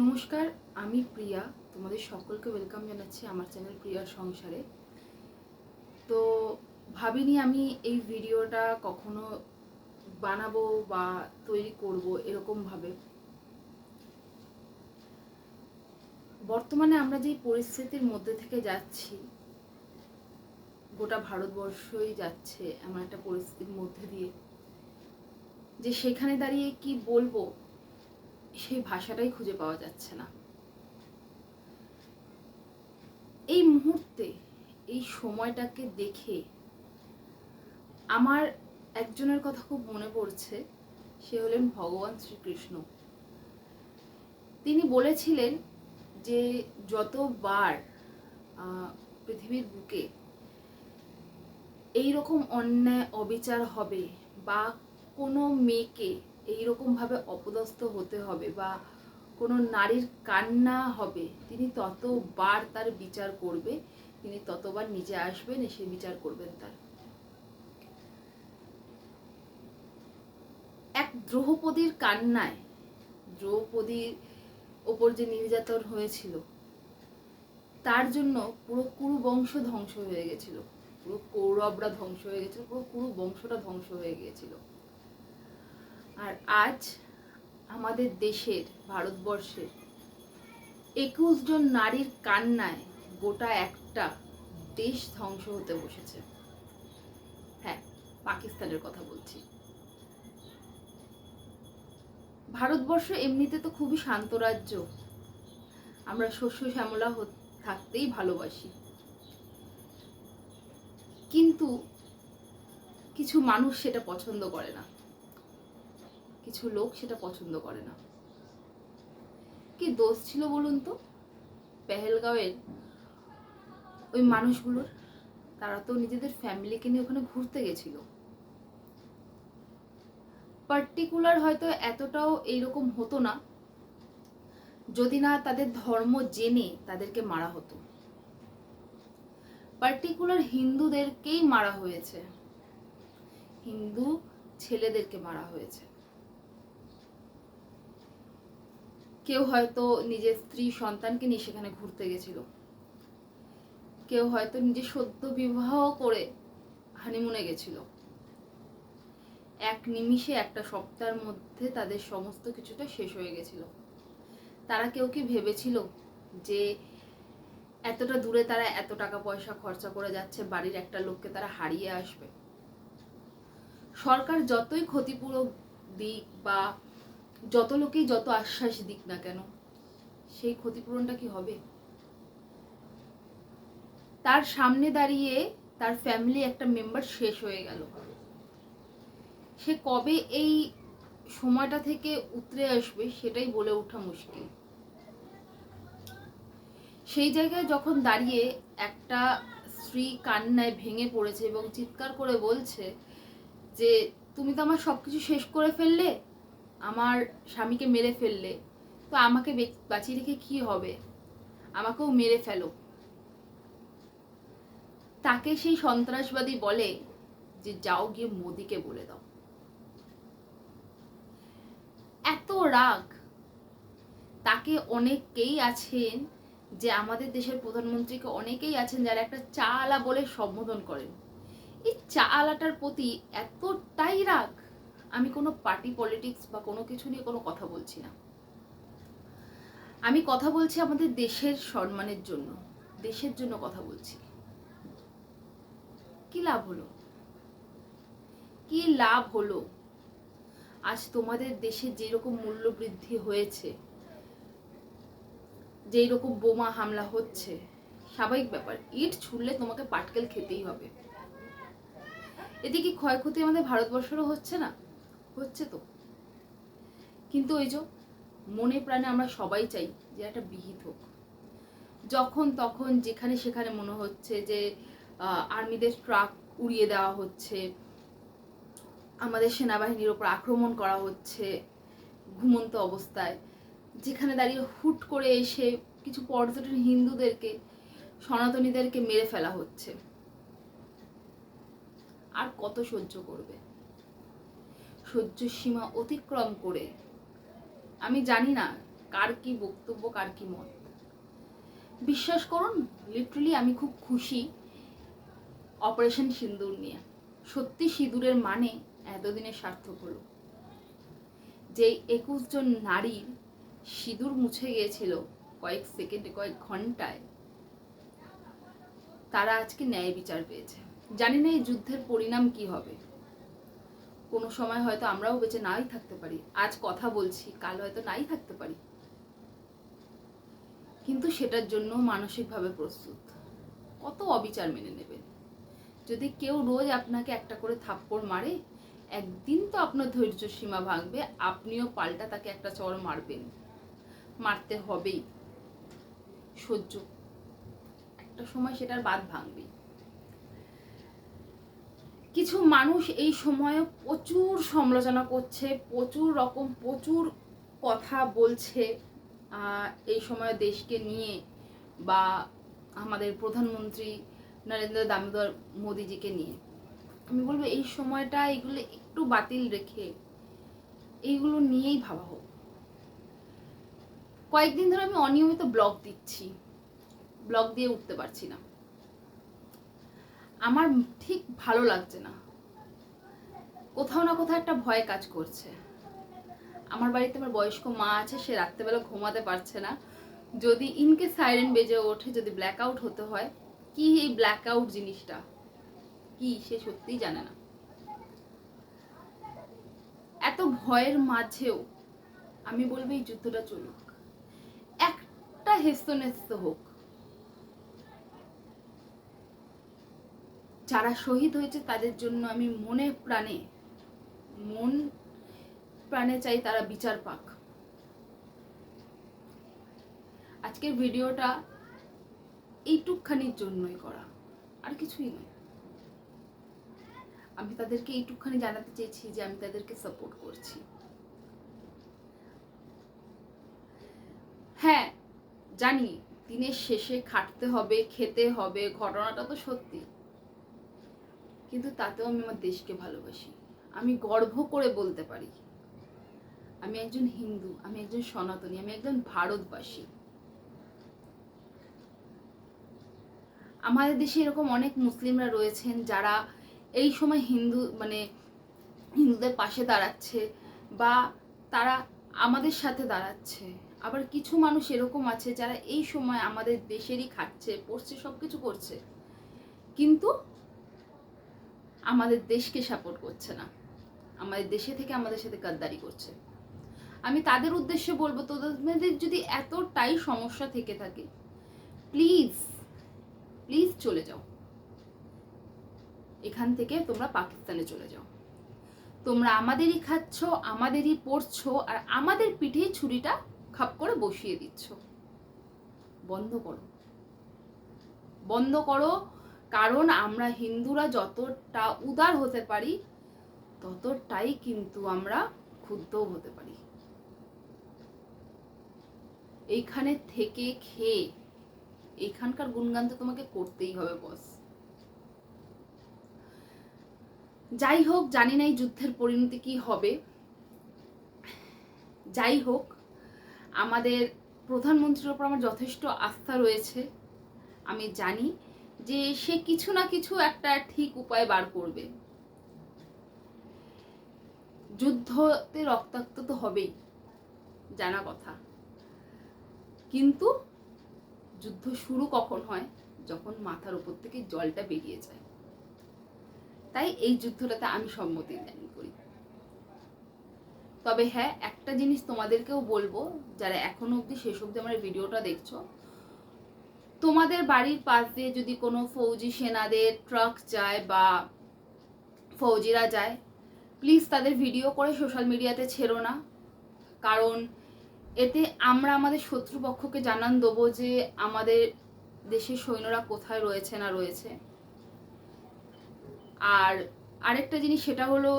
নমস্কার, আমি প্রিয়া। তোমাদের সকলকে ওয়েলকাম জানাচ্ছি আমার চ্যানেল প্রিয়ার সংসারে। তো ভাবিনি আমি এই ভিডিওটা কখনো বানাবো বা তৈরি করব এরকমভাবে বর্তমানে আমরা যেই পরিস্থিতির মধ্যে থেকে যাচ্ছি, গোটা ভারতবর্ষই যাচ্ছে এমন একটা পরিস্থিতির মধ্যে দিয়ে। যে সেখানে দাঁড়িয়ে কি বলব? সেই ভাষাটাই খুঁজে পাওয়া যাচ্ছে না। এই মুহূর্তে, এই সময়টাকে দেখে আমার একজনের কথা খুব মনে পড়ছে, সে হলেন ভগবান শ্রীকৃষ্ণ। তিনি বলেছিলেন যে, যতবার পৃথিবীর বুকে এই রকম অন্যায়, অবিচার হবে বা কোনো মেয়েকে এইরকমভাবে অপদস্থ হতে হবে বা কোনো নারীর কান্না হবে, তিনি ততবার তার বিচার করবে, তিনি ততবার নিজে আসবেন, এসে বিচার করবেন তার। এক দ্রৌপদীর কান্নায়, দ্রৌপদীর ওপর যে নির্যাতন হয়েছিল, তার জন্য পুরো কুরু বংশ ধ্বংস হয়ে গেছিল। পুরো কৌরবরা ধ্বংস হয়ে গেছিল, পুরো কুরু বংশটা ধ্বংস হয়ে গিয়েছিল। আর আজ আমাদের দেশের, ভারতবর্ষের একুশ জন নারীর কান্নায় গোটা একটা দেশ ধ্বংস হতে বসেছে। হ্যাঁ পাকিস্তানের কথা বলছি। ভারতবর্ষ এমনিতে তো খুবই শান্ত রাজ্য। আমরা শস্য শ্যামলা থাকতেই ভালোবাসি। কিন্তু কিছু মানুষ সেটা পছন্দ করে না। কিছু লোক সেটা পছন্দ করে না। কি দোষ ছিল বলুন তো? পেহেলগাঁওয়ের ওই মানুষগুলোর, তারা তো নিজেদের ফ্যামিলিকে নিয়ে ওখানে ঘুরতে গেছিল। পার্টিকুলার হয়তো এতটাও এইরকম হতো না, যদি না তাদের ধর্ম জেনে তাদেরকে মারা হতো। পার্টিকুলার হিন্দুদেরকেই মারা হয়েছে। হিন্দু ছেলেদেরকে মারা হয়েছে। কেউ হয়তো নিজের স্ত্রী সন্তানকে নিয়ে সেখানে ঘুরতে গেছিল। কেউ হয়তো নিজে সদ্য বিবাহ করে হানিমুনে গেছিল। এক নিমিষে একটা সপ্তাহের মধ্যে তাদের সমস্ত কিছুটা শেষ হয়ে গেছিল। তারা কেউ কি ভেবেছিল যে এতটা দূরে তারা এত টাকা পয়সা খরচা করে যাচ্ছে, বাড়ির একটা লোককে তারা হারিয়ে আসবে? সরকার যতই ক্ষতিপূরক দিক বা যত লোকেই যত আশ্বাস দিক না কেন, সেই ক্ষতিপূরণটা কি হবে? তার সামনে দাঁড়িয়ে তার ফ্যামিলি একটা মেম্বার শেষ হয়ে গেল। সে কবে এই সময়টা থেকে উতরে আসবে সেটাই বলে ওঠা মুশকিল। সেই জায়গায় যখন দাঁড়িয়ে একটা স্ত্রী কান্নায় ভেঙে পড়েছে এবং চিৎকার করে বলছে যে, তুমি তো আমার সবকিছু শেষ করে ফেললে? আমার স্বামীকে মেরে ফেললে, তো আমাকে বাঁচিয়ে রেখে কি হবে? আমাকেও মেরে ফেলো। তাকে সেই সন্ত্রাসবাদী বলে যে, যাও গিয়ে মোদিকে বলে দাও। এত রাগ। তাকে অনেকেই আছেন যে, আমাদের দেশের প্রধানমন্ত্রীকে অনেকেই আছেন যারা একটা চা আলা বলে সম্বোধন করেন। এই চা আলাটার প্রতি এতটাই রাগ আমি কোনো পার্টি পলিটিক্স বা কোনো কিছু নিয়ে কোনো কথা বলছি না। আমি কথা বলছি আমাদের দেশের সম্মানের জন্য, দেশের জন্য কথা বলছি। কি লাভ হলো? কি লাভ হলো? আজ তোমাদের দেশে যেরকম মূল্য বৃদ্ধি হয়েছে যেই রকম বোমা হামলা হচ্ছে, স্বাভাবিক ব্যাপার। ইট ছুড়লে তোমাকে পাটকেল খেতেই হবে। এদিকে ক্ষয়ক্ষতি আমাদের ভারতবর্ষেরও হচ্ছে না? হচ্ছে তো কিন্তু ওই যে মনে প্রাণে আমরা সবাই চাই যে একটা বিহিত হোক। যখন তখন যেখানে সেখানে মনে হচ্ছে যে আর্মিদের ট্রাক উড়িয়ে দেওয়া হচ্ছে, আমাদের সেনাবাহিনীর ওপর আক্রমণ করা হচ্ছে ঘুমন্ত অবস্থায়, যেখানে দাঁড়িয়ে হুট করে এসে কিছু পর্যটন হিন্দুদেরকে, সনাতনীদেরকে মেরে ফেলা হচ্ছে। আর কত সহ্য করবে? সহ্য সীমা অতিক্রম করে। আমি জানি না কার কি বক্তব্য, কার কি মত। বিশ্বাস করুন লিটারালি আমি খুব খুশি অপারেশন সিঁদুর নিয়ে। সত্যি সিঁদুরের মানে এতদিনে সার্থক হলো। যে একুশ জন নারীর সিঁদুর মুছে গিয়েছিল কয়েক সেকেন্ডে, কয়েক ঘন্টায়, তারা আজকে ন্যায় বিচার পেয়েছে। জানি না এই যুদ্ধের পরিণাম কি হবে। কোনো সময় হয়তো আমরাও বেঁচে নাই থাকতে পারি। আজ কথা বলছি, কাল হয়তো নাই থাকতে পারি। কিন্তু সেটার জন্য মানসিকভাবে প্রস্তুত। কত অবিচার মেনে নেবেন যদি কেউ রোজ আপনাকে একটা করে থাপ্পড় মারে, একদিন তো আপনার ধৈর্য সীমা ভাঙবে, আপনিও পাল্টা তাকে একটা চড় মারবেন। মারতে হবেই। সহ্য। একটা সময় সেটার বাদ ভাঙবে কিছু মানুষ এই সময়ে প্রচুর সমালোচনা করছে, প্রচুর রকম, প্রচুর কথা বলছে এই সময় দেশকে নিয়ে বা আমাদের প্রধানমন্ত্রী নরেন্দ্র দামোদর মোদিজিকে নিয়ে। আমি বলব এই সময়টা এগুলো একটু বাতিল রেখে এইগুলো নিয়েই ভাবা হোক। কয়েকদিন ধরে আমি অনিয়মিত ব্লগ দিচ্ছি, ব্লগ দিয়ে উঠতে পারছি না। আমার ঠিক ভালো লাগছে না। কোথাও না কোথাও একটা ভয় কাজ করছে। আমার বাড়িতে আমার বয়স্ক মা আছে, সে রাত্রেবেলা ঘুমাতে পারছে না। যদি ইনকে সাইরেন বেজে ওঠে, যদি ব্ল্যাক আউট হতে হয়, কি এই ব্ল্যাক আউট জিনিসটা? কি সে সত্যিই জানে না। এত ভয়ের মাঝেও আমি বলব এই যুদ্ধটা চলুক। একটা হেস্ত নেস্ত হোক। যারা শহীদ হয়েছে তাদের জন্য আমি মনে প্রাণে, মন প্রাণে চাই তারা বিচার পাক। আজকের ভিডিওটা এইটুকখানির জন্যই করা, আর কিছুই নয়। আমি তাদেরকে এইটুকখানি জানাতে চেয়েছি যে আমি তাদেরকে সাপোর্ট করছি। হ্যাঁ জানি দিনের শেষে খাটতে হবে, খেতে হবে, ঘটনাটা তো সত্যি। কিন্তু তাতেও আমি আমার দেশকে ভালোবাসি। আমি গর্ব করে বলতে পারি। আমি একজন হিন্দু, আমি একজন সনাতনী, আমি একজন ভারতবাসী। আমাদের দেশে এরকম অনেক মুসলিমরা রয়েছেন যারা এই সময় হিন্দু মানে হিন্দুদের পাশে দাঁড়াচ্ছে বা তারা আমাদের সাথে দাঁড়াচ্ছে। আবার কিছু মানুষ এরকম আছে যারা এই সময় আমাদের দেশেরই খাচ্ছে, পড়ছে সব কিছু করছে। কিন্তু আমাদের দেশকে সাপোর্ট করছে না। আমাদের দেশে থেকে আমাদের সাথে গাদ্দারি করছে। আমি তাদের উদ্দেশ্যে বলব, তোমাদের যদি এতটাই সমস্যা থেকে থাকে প্লিজ প্লিজ চলে যাও। এখান থেকে তোমরা পাকিস্তানে চলে যাও। তোমরা আমাদেরই খাচ্ছ, আমাদেরই পড়ছো আর আমাদের পিঠে ছুরিটা খাপ করে বসিয়ে দিচ্ছ। বন্ধ করো। বন্ধ করো কারণ আমরা হিন্দুরা যতটা উদার হতে পারি, ততটাই কিন্তু আমরা ক্ষুদ্ধও হতে পারি। এইখানে থেকে খেয়ে এইখানকার গুণগান তো তোমাকে করতেই হবে বস যাই হোক, জানি না এই যুদ্ধের পরিণতি কি হবে। যাই হোক, আমাদের প্রধানমন্ত্রীর ওপর আমার যথেষ্ট আস্থা রয়েছে। আমি জানি যে সে কিছু না কিছু একটা ঠিক উপায় বার করবে। যুদ্ধতে রক্তাক্ত তো হবেই, জানা কথা। কিন্তু যুদ্ধ শুরু কখন হয়? যখন মাথার উপর থেকে জলটা বেরিয়ে যায়। তাই এই যুদ্ধটাতে আমি সম্মতি জ্ঞান করি। তবে হ্যাঁ একটা জিনিস তোমাদেরকেও বলব, যারা এখনও অবধি শেষ অবধি আমার ভিডিওটা দেখছ তোমাদের বাড়ির পাশ দিয়ে যদি কোনো ফৌজি সেনাদের ট্রাক যায় বা ফৌজিরা যায় প্লিজ তাদের ভিডিও করে সোশ্যাল মিডিয়াতে ছেড়ো না। কারণ এতে আমরা আমাদের শত্রুপক্ষকে জানান দেবো যে আমাদের দেশের সৈন্যরা কোথায় রয়েছে না রয়েছে। আর আরেকটা জিনিস সেটা হলো,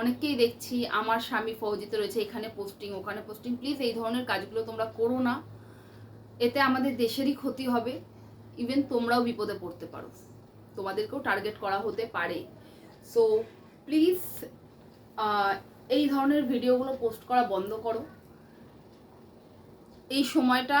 অনেককেই দেখছি, আমার স্বামী ফৌজিতে রয়েছে, এখানে পোস্টিং ওখানে পোস্টিং প্লিজ এই ধরনের কাজগুলো তোমরা করো না। এতে আমাদের দেশেরই ক্ষতি হবে। ইভেন তোমরাও বিপদে পড়তে পারো। তোমাদেরকেও টার্গেট করা হতে পারে। সো প্লিজ এই ধরনের ভিডিওগুলো পোস্ট করা বন্ধ করো। এই সময়টা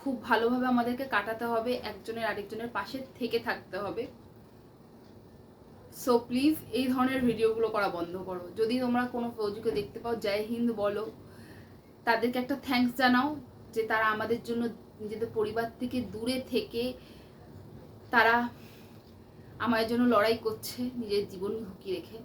খুব ভালোভাবে আমাদেরকে কাটাতে হবে, একজনের আরেকজনের পাশে থেকে থাকতে হবে। সো প্লিজ এই ধরনের ভিডিওগুলো করা বন্ধ করো। যদি তোমরা কোনো ফৌজিকে দেখতে পাও, জয় হিন্দ বলো, তাদেরকে একটা থ্যাঙ্কস জানাও যে তারা আমাদের জন্য নিজেদের পরিবার থেকে দূরে থেকে তারা আমার জন্য লড়াই করছে, নিজের জীবন ঝুঁকি রেখে।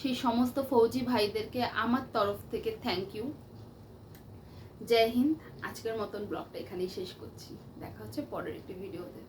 সেই সমস্ত ফৌজি ভাইদেরকে আমার তরফ থেকে থ্যাংক ইউ জয় হিন্দ, আজকের মতন ব্লগটা এখানেই শেষ করছি। দেখা হচ্ছে পরের একটি ভিডিওতে